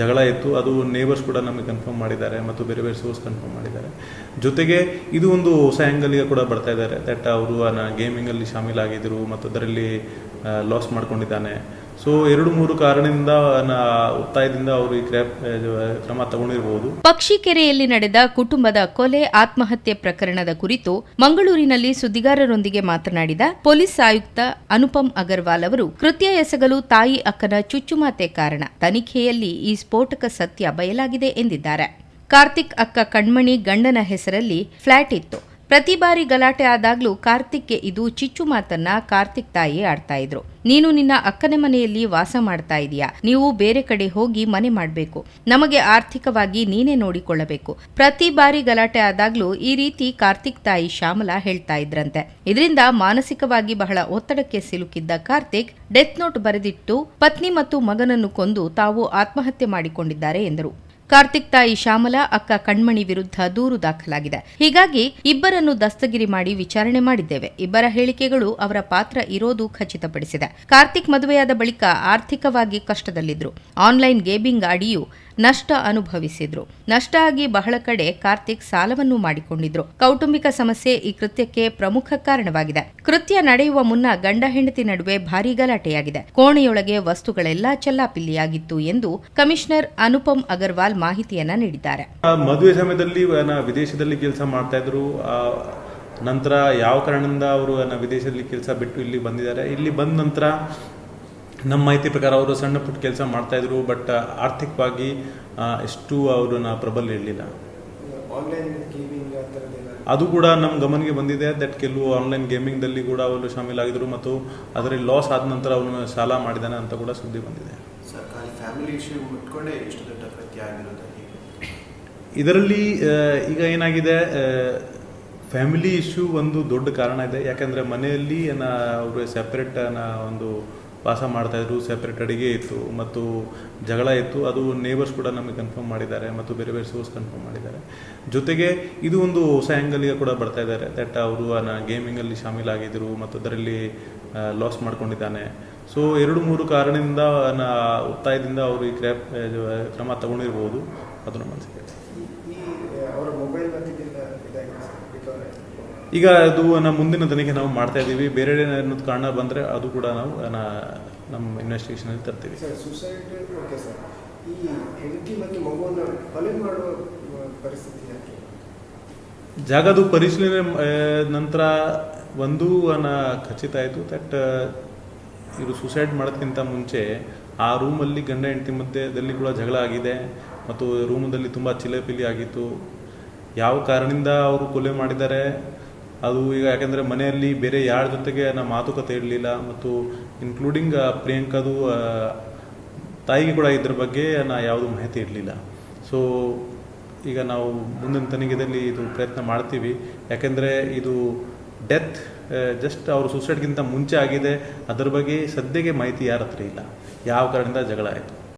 ಜಗಳ ಇತ್ತು, ಅದು ನೇಬರ್ಸ್ ಕೂಡ ನಮಗೆ ಕನ್ಫರ್ಮ್ ಮಾಡಿದ್ದಾರೆ ಮತ್ತು ಬೇರೆ ಬೇರೆ ಸೋರ್ಸ್ ಕನ್ಫರ್ಮ್ ಮಾಡಿದ್ದಾರೆ. ಜೊತೆಗೆ ಇದು ಒಂದು ಹೊಸ ಆ್ಯಂಗಲ್ಗೆ ಕೂಡ ಬರ್ತಾ ಇದ್ದಾರೆ. ದಟ್ ಅವರು ಗೇಮಿಂಗಲ್ಲಿ ಶಾಮೀಲಾಗಿದ್ದರು ಮತ್ತು ಅದರಲ್ಲಿ ಲಾಸ್ ಮಾಡ್ಕೊಂಡಿದ್ದಾನೆ. ಸೊ ಎರಡು ಮೂರು ಕಾರಣದಿಂದ ಒತ್ತಾಯದಿಂದ ಅವರು ಈ ಕ್ರಮ ತಗೊಂಡಿರಬಹುದು ಪಕ್ಷಿಕೆರೆಯಲ್ಲಿ ನಡೆದ ಕುಟುಂಬದ ಕೊಲೆ, ಆತ್ಮಹತ್ಯೆ ಪ್ರಕರಣದ ಕುರಿತು ಮಂಗಳೂರಿನಲ್ಲಿ ಸುದ್ದಿಗಾರರೊಂದಿಗೆ ಮಾತನಾಡಿದ ಪೊಲೀಸ್ ಆಯುಕ್ತ ಅನುಪಮ್ ಅಗರ್ವಾಲ್ ಅವರು, ಕೃತ್ಯ ಎಸಗಲು ತಾಯಿ ಅಕ್ಕನ ಚುಚ್ಚುಮಾತೆ ಕಾರಣ. ತನಿಖೆಯಲ್ಲಿ ಈ ಸ್ಫೋಟಕ ಸತ್ಯ ಬಯಲಾಗಿದೆ ಎಂದಿದ್ದಾರೆ. ಕಾರ್ತಿಕ್ ಅಕ್ಕ ಕಣ್ಮಣಿ ಗಂಡನ ಹೆಸರಲ್ಲಿ ಫ್ಲಾಟ್ ಇತ್ತು. ಪ್ರತಿ ಬಾರಿ ಗಲಾಟೆ ಆದಾಗ್ಲೂ ಕಾರ್ತಿಕ್ಗೆ ಇದು ಚಿಚ್ಚು ಮಾತನ್ನ ಕಾರ್ತಿಕ್ ತಾಯಿ ಆಡ್ತಾ ಇದ್ರು. ನೀನು ನಿನ್ನ ಅಕ್ಕನ ಮನೆಯಲ್ಲಿ ವಾಸ ಮಾಡ್ತಾ ಇದೀಯಾ? ನೀವು ಬೇರೆ ಕಡೆ ಹೋಗಿ ಮನೆ ಮಾಡಬೇಕು. ನಮಗೆ ಆರ್ಥಿಕವಾಗಿ ನೀನೇ ನೋಡಿಕೊಳ್ಳಬೇಕು. ಪ್ರತಿ ಬಾರಿ ಗಲಾಟೆ ಆದಾಗ್ಲೂ ಈ ರೀತಿ ಕಾರ್ತಿಕ್ ತಾಯಿ ಶ್ಯಾಮಲಾ ಹೇಳ್ತಾ ಇದ್ರಂತೆ. ಇದರಿಂದ ಮಾನಸಿಕವಾಗಿ ಬಹಳ ಒತ್ತಡಕ್ಕೆ ಸಿಲುಕಿದ್ದ ಕಾರ್ತಿಕ್ ಡೆತ್ ನೋಟ್ ಬರೆದಿಟ್ಟು ಪತ್ನಿ ಮತ್ತು ಮಗನನ್ನು ಕೊಂದು ತಾವು ಆತ್ಮಹತ್ಯೆ ಮಾಡಿಕೊಂಡಿದ್ದಾರೆ ಎಂದರು. ಕಾರ್ತಿಕ್ ತಾಯಿ ಶ್ಯಾಮಲಾ, ಅಕ್ಕ ಕಣ್ಮಣಿ ವಿರುದ್ಧ ದೂರು ದಾಖಲಾಗಿದೆ. ಹೀಗಾಗಿ ಇಬ್ಬರನ್ನು ದಸ್ತಗಿರಿ ಮಾಡಿ ವಿಚಾರಣೆ ಮಾಡಿದ್ದೇವೆ. ಇಬ್ಬರ ಹೇಳಿಕೆಗಳು ಅವರ ಪಾತ್ರ ಇರೋದು ಖಚಿತಪಡಿಸಿದೆ. ಕಾರ್ತಿಕ್ ಮದುವೆಯಾದ ಬಳಿಕ ಆರ್ಥಿಕವಾಗಿ ಕಷ್ಟದಲ್ಲಿದ್ರು. ಆನ್ಲೈನ್ ಗೇಮಿಂಗ್ ಅಡಿಯೂ ನಷ್ಟ ಅನುಭವಿಸಿದ್ರು. ನಷ್ಟ ಆಗಿ ಬಹಳ ಕಡೆ ಕಾರ್ತಿಕ್ ಸಾಲವನ್ನು ಮಾಡಿಕೊಂಡಿದ್ರು. ಕೌಟುಂಬಿಕ ಸಮಸ್ಯೆ ಈ ಕೃತ್ಯಕ್ಕೆ ಪ್ರಮುಖ ಕಾರಣವಾಗಿದೆ. ಕೃತ್ಯ ನಡೆಯುವ ಮುನ್ನ ಗಂಡ ಹೆಂಡತಿ ನಡುವೆ ಭಾರೀ ಗಲಾಟೆಯಾಗಿದೆ. ಕೋಣೆಯೊಳಗೆ ವಸ್ತುಗಳೆಲ್ಲ ಚೆಲ್ಲಾಪಿಲ್ಲಿಯಾಗಿತ್ತು ಎಂದು ಕಮಿಷನರ್ ಅನುಪಮ್ ಅಗರ್ವಾಲ್ ಮಾಹಿತಿಯನ್ನ ನೀಡಿದ್ದಾರೆ. ಮದುವೆ ಸಮಯದಲ್ಲಿ ವಿದೇಶದಲ್ಲಿ ಕೆಲಸ ಮಾಡ್ತಾ ಇದ್ರು. ನಂತರ ಯಾವ ಕಾರಣದಿಂದ ಅವರು ವಿದೇಶದಲ್ಲಿ ಕೆಲಸ ಬಿಟ್ಟು ಇಲ್ಲಿ ಬಂದಿದ್ದಾರೆ. ಇಲ್ಲಿ ಬಂದ ನಂತರ ನಮ್ಮ ಮಾಹಿತಿ ಪ್ರಕಾರ ಅವರು ಸಣ್ಣ ಪುಟ್ಟ ಕೆಲಸ ಮಾಡ್ತಾ ಇದ್ರು ಬಟ್ ಆರ್ಥಿಕವಾಗಿ ಎಷ್ಟು ಅವ್ರನ್ನ ಪ್ರಬಲ ಇರಲಿಲ್ಲ. ಅದು ಕೂಡ ನಮ್ಮ ಗಮನಿಗೆ ಬಂದಿದೆ ದಟ್ ಕೆಲವು ಆನ್ಲೈನ್ ಗೇಮಿಂಗ್ದಲ್ಲಿ ಕೂಡ ಅವರು ಶಾಮೀಲಾಗಿದ್ರು ಮತ್ತು ಅದರಲ್ಲಿ ಲಾಸ್ ಆದ ನಂತರ ಅವನು ಸಾಲ ಮಾಡಿದಾನೆ ಅಂತ ಕೂಡ ಸುದ್ದಿ ಬಂದಿದೆ. ಸರ್ ಫ್ಯಾಮಿಲಿ ಇಶ್ಯೂ ಮುಟ್ಕೊಂಡೇ ಇಷ್ಟು ದೊಡ್ಡ ಕೃತ್ಯ ಆಗಿರೋದು ಇದರಲ್ಲಿ ಈಗ ಏನಾಗಿದೆ ಫ್ಯಾಮಿಲಿ ಇಶ್ಯೂ ಒಂದು ದೊಡ್ಡ ಕಾರಣ ಇದೆ. ಯಾಕಂದರೆ ಮನೆಯಲ್ಲಿ ಅವರು ಸೆಪ್ರೇಟ್ ಒಂದು ವಾಸ ಮಾಡ್ತಾಯಿದ್ರು ಸೆಪ್ರೇಟ್ ಅಡುಗೆ ಇತ್ತು, ಮತ್ತು ಜಗಳ ಇತ್ತು, ಅದು ನೇಬರ್ಸ್ ಕೂಡ ನಮಗೆ ಕನ್ಫರ್ಮ್ ಮಾಡಿದ್ದಾರೆ, ಮತ್ತು ಬೇರೆ ಬೇರೆ ಸೋರ್ಸ್ ಕನ್ಫರ್ಮ್ ಮಾಡಿದ್ದಾರೆ. ಜೊತೆಗೆ ಇದು ಒಂದು ಹೊಸ ಆ್ಯಂಗಲ್ಗೆ ಕೂಡ ಬರ್ತಾ ಇದ್ದಾರೆ ದಟ್ ಅವರು ಗೇಮಿಂಗಲ್ಲಿ ಶಾಮೀಲಾಗಿದ್ದರು ಮತ್ತು ಅದರಲ್ಲಿ ಲಾಸ್ ಮಾಡ್ಕೊಂಡಿದ್ದಾನೆ. ಸೊ ಎರಡು ಮೂರು ಕಾರಣದಿಂದ ನ- ಒತ್ತಾಯದಿಂದ ಅವರು ಈ ಕ್ರಮ ಕ್ರಮ ತಗೊಂಡಿರ್ಬೋದು. ಅದು ನಮ್ಮ ಅನಿಸಿಕೆ. ಈಗ ಅದು ನಮ್ಮ ಮುಂದಿನ ದಿನಕ್ಕೆ ನಾವು ಮಾಡ್ತಾ ಇದ್ದೀವಿ. ಬೇರೆ ಅನ್ನೋದು ಕಾರಣ ಬಂದರೆ ಅದು ಕೂಡ ನಾವು ನಮ್ಮ ನಮ್ಮ ಇನ್ವೆಸ್ಟಿಗೇಷನಲ್ಲಿ ತರ್ತೀವಿ. ಜಾಗದು ಪರಿಶೀಲನೆ ನಂತರ ಒಂದು ಖಚಿತ ಆಯಿತು. ದಟ್ ಇವರು ಸೂಸೈಡ್ ಮಾಡೋದಕ್ಕಿಂತ ಮುಂಚೆ ಆ ರೂಮಲ್ಲಿ ಗಂಡ ಹೆಂಡತಿ ಮಧ್ಯದಲ್ಲಿ ಕೂಡ ಜಗಳ ಆಗಿದೆ. ಮತ್ತು ರೂಮದಲ್ಲಿ ತುಂಬ ಚಿಲೆಪಿಲಿ ಆಗಿತ್ತು. ಯಾವ ಕಾರಣದಿಂದ ಅವರು ಕೊಲೆ ಮಾಡಿದ್ದಾರೆ? ಅದು ಈಗ ಯಾಕಂದರೆ ಮನೆಯಲ್ಲಿ ಬೇರೆ ಯಾರ ಜೊತೆಗೆ ನಾ ಮಾತುಕತೆ ಇರಲಿಲ್ಲ ಮತ್ತು ಇನ್ಕ್ಲೂಡಿಂಗ್ ಪ್ರಿಯಾಂಕದು ತಾಯಿಗೆ ಕೂಡ ಇದ್ರ ಬಗ್ಗೆ ನಾ ಯಾವುದು ಮಾಹಿತಿ ಇರಲಿಲ್ಲ. ಸೊ ಈಗ ನಾವು ಮುಂದಿನ ತನಿಖೆಯಲ್ಲಿ ಇದು ಪ್ರಯತ್ನ ಮಾಡ್ತೀವಿ. ಯಾಕೆಂದರೆ ಇದು ಡೆತ್ ಜಸ್ಟ್ ಅವರು ಸುಸೈಡ್ಗಿಂತ ಮುಂಚೆ ಆಗಿದೆ. ಅದರ ಬಗ್ಗೆ ಸದ್ಯಕ್ಕೆ ಮಾಹಿತಿ ಯಾರ ಹತ್ರ ಇಲ್ಲ. ಯಾವ ಕಾರಣದಿಂದ ಜಗಳ ಆಯಿತು?